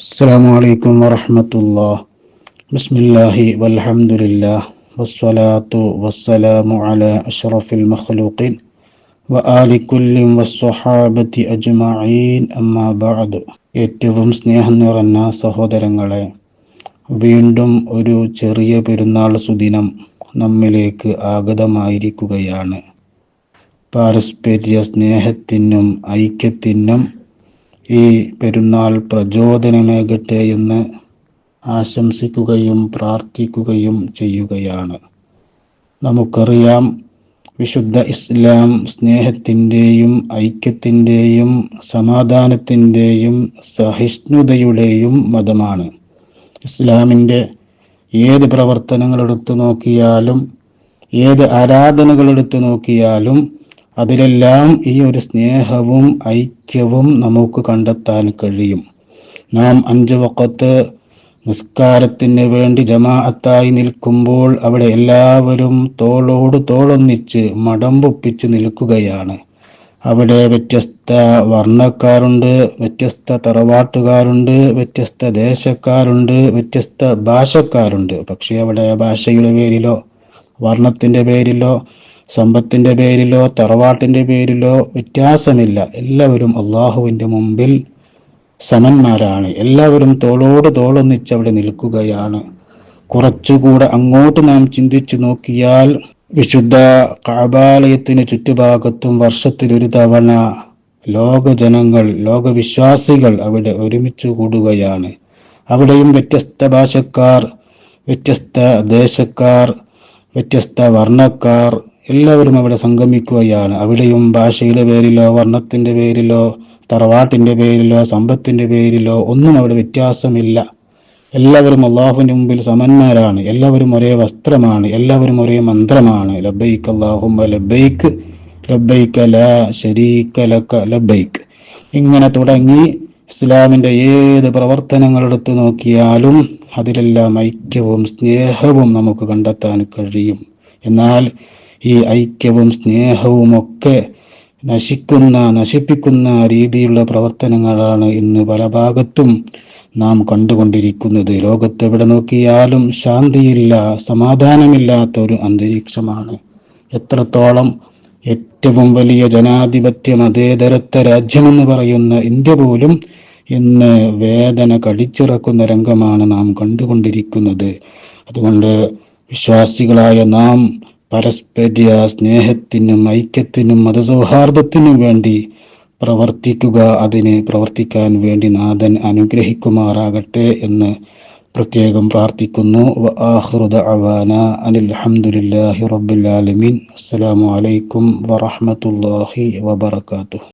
السلام عليكم ورحمة الله بسم الله والحمد لله والصلاة والسلام على أشرف المخلوقين وآل كل والصحابة أجمعين أما بعد ഏറ്റവും സ്നേഹം നിറഞ്ഞ സഹോദരങ്ങളെ വീണ്ടും ഒരു ചെറിയ പെരുന്നാൾ സുദിനം നമ്മിലേക്ക് ആഗതമായിരിക്കുകയാണ് പാരസ്പര്യ സ്നേഹത്തിനും ഐക്യത്തിനും ഈ പെരുന്നാൾ പ്രചോദനമേകട്ടെ എന്ന് ആശംസിക്കുകയും പ്രാർത്ഥിക്കുകയും ചെയ്യുകയാണ്. നമുക്കറിയാം വിശുദ്ധ ഇസ്ലാം സ്നേഹത്തിന്റെയും ഐക്യത്തിന്റെയും സമാധാനത്തിന്റെയും സഹിഷ്ണുതയുടെയും മതമാണ്. ഇസ്ലാമിന്റെ ഏത് പ്രവർത്തനങ്ങൾ എടുത്തു നോക്കിയാലും ഏത് ആരാധനകൾ എടുത്തു നോക്കിയാലും അതിലെല്ലാം ഈ ഒരു സ്നേഹവും ഐക്യവും നമുക്ക് കണ്ടെത്താൻ കഴിയും. നാം അഞ്ച് വക്കത്ത് നിസ്കാരത്തിന് വേണ്ടി ജമാഅത്തായി നിൽക്കുമ്പോൾ അവിടെ എല്ലാവരും തോളോട് തോളൊന്നിച്ച് മടമ്പൊപ്പിച്ച് നിൽക്കുകയാണ്. അവിടെ വ്യത്യസ്ത വർണക്കാരുണ്ട് വ്യത്യസ്ത തറവാട്ടുകാരുണ്ട് വ്യത്യസ്ത ദേശക്കാരുണ്ട് വ്യത്യസ്ത ഭാഷക്കാരുണ്ട്. പക്ഷേ അവിടെ ഭാഷയുടെ പേരിലോ വർണത്തിന്റെ പേരിലോ സമ്പത്തിന്റെ പേരിലോ തറവാട്ടിന്റെ പേരിലോ വ്യത്യാസമില്ല. എല്ലാവരും അള്ളാഹുവിന്റെ മുമ്പിൽ സമന്മാരാണ്. എല്ലാവരും തോളോട് തോളൊന്നിച്ച് അവിടെ നിൽക്കുകയാണ്. കുറച്ചുകൂടെ അങ്ങോട്ട് നാം ചിന്തിച്ചു നോക്കിയാൽ വിശുദ്ധ കാബാലയത്തിന് ചുറ്റുഭാഗത്തും വർഷത്തിൽ ഒരു തവണ ലോകജനങ്ങൾ ലോകവിശ്വാസികൾ അവിടെ ഒരുമിച്ച് കൂടുകയാണ്. അവിടെയും വ്യത്യസ്ത ഭാഷക്കാർ വ്യത്യസ്ത ദേശക്കാർ വ്യത്യസ്ത വർണക്കാർ എല്ലാവരും അവിടെ സംഗമിക്കുകയാണ്. അവിടെയും ഭാഷയുടെ പേരിലോ വർണത്തിന്റെ പേരിലോ തറവാട്ടിന്റെ പേരിലോ സമ്പത്തിന്റെ പേരിലോ ഒന്നും അവിടെ വ്യത്യാസമില്ല. എല്ലാവരും അള്ളാഹുവിന്റെ മുമ്പിൽ സമന്മാരാണ്. എല്ലാവരും ഒരേ വസ്ത്രമാണ്. എല്ലാവരും ഒരേ മന്ത്രമാണ്. ലബൈക്ക് അള്ളാഹുമ്മ ലബൈക്ക് ലബൈക്ക് ല ശരീക്ക ലക ലബൈക്ക് ഇങ്ങനെ തുടങ്ങി ഇസ്ലാമിന്റെ ഏത് പ്രവർത്തനങ്ങൾ എടുത്തു നോക്കിയാലും അതിലെല്ലാം ഐക്യവും സ്നേഹവും നമുക്ക് കണ്ടെത്താൻ കഴിയും. എന്നാൽ ഈ ഐക്യവും സ്നേഹവും ഒക്കെ നശിക്കുന്ന നശിപ്പിക്കുന്ന രീതിയിലുള്ള പ്രവർത്തനങ്ങളാണ് ഇന്ന് പല ഭാഗത്തും നാം കണ്ടുകൊണ്ടിരിക്കുന്നത്. ലോകത്തെവിടെ നോക്കിയാലും ശാന്തിയില്ല സമാധാനമില്ലാത്ത ഒരു അന്തരീക്ഷമാണ്. എത്രത്തോളം ഏറ്റവും വലിയ ജനാധിപത്യ മതേതരത്വ രാജ്യമെന്ന് പറയുന്ന ഇന്ത്യ പോലും ഇന്ന് വേദന കടിച്ചിറക്കുന്ന രംഗമാണ് നാം കണ്ടുകൊണ്ടിരിക്കുന്നത്. അതുകൊണ്ട് വിശ്വാസികളായ നാം പരസ്പര സ്നേഹത്തിനും ഐക്യത്തിനും മതസൗഹാർദ്ദത്തിനും വേണ്ടി പ്രവർത്തിക്കുക അതിന് പ്രവർത്തിക്കാൻ വേണ്ടി നാഥൻ അനുഗ്രഹിക്കുമാറാകട്ടെ എന്ന് പ്രത്യേകം പ്രാർത്ഥിക്കുന്നു. അനിൽ അലഹമുല്ലാഹി റബ്ബുൽ ആലമീൻ. അസ്സലാമു അലൈക്കും വറഹ്മത്തുള്ളാഹി വബറകാതുഹു.